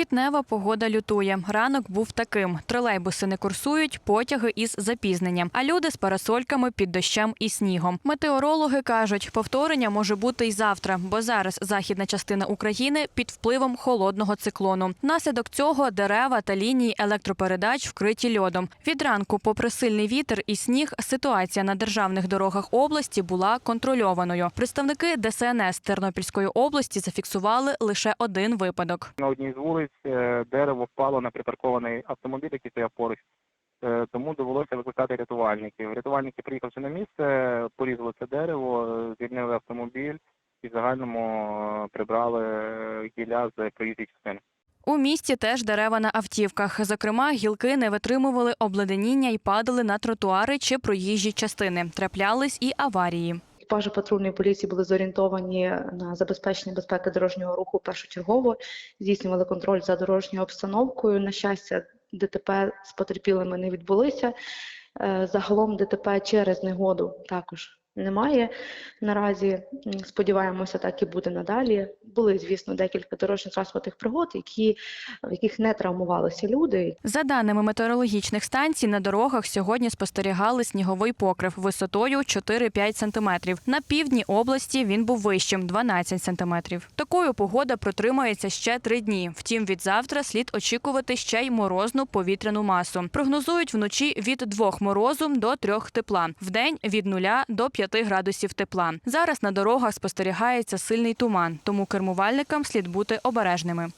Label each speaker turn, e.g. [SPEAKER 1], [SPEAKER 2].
[SPEAKER 1] Квітнева погода лютує. Ранок був таким: тролейбуси не курсують, потяги із запізненням, а люди з парасольками під дощем і снігом. Метеорологи кажуть, повторення може бути й завтра, бо зараз західна частина України під впливом холодного циклону. Наслідок цього дерева та лінії електропередач вкриті льодом. Від ранку, попри сильний вітер і сніг, ситуація на державних дорогах області була контрольованою. Представники ДСНС Тернопільської області зафіксували лише один випадок.
[SPEAKER 2] На одній з вулиць е, дерево впало на припаркований автомобіль, який стояв поруч. Е, Тому довелося викликати рятувальників. Рятувальники, приїхавши на місце, порізали це дерево, звільнили автомобіль і в загальному е, прибрали гілля з проїзної частини.
[SPEAKER 1] У місті теж дерева на автівках. Зокрема, гілки не витримували обледеніння і падали на тротуари чи проїжджі частини. Траплялись і аварії.
[SPEAKER 3] Екіпажі патрульної поліції були зорієнтовані на забезпечення безпеки дорожнього руху першочергово, здійснювали контроль за дорожньою обстановкою. На щастя, ДТП з потерпілими не відбулися. Е, Загалом ДТП через негоду також немає. Наразі сподіваємося, так і буде надалі. Були, звісно, декілька дорожньо-транспортних пригод, які, в яких не травмувалися люди,
[SPEAKER 1] За даними метеорологічних станцій, на дорогах сьогодні спостерігали сніговий покрив висотою 4-5 сантиметрів. На півдні області він був вищим 12 сантиметрів. Такою погода протримається ще три дні. Втім, від завтра слід очікувати ще й морозну повітряну масу. Прогнозують вночі від 2 морозу до 3 тепла, вдень від 0 до 5 градусів тепла. Зараз на дорогах спостерігається сильний туман, тому кермувальникам слід бути обережними.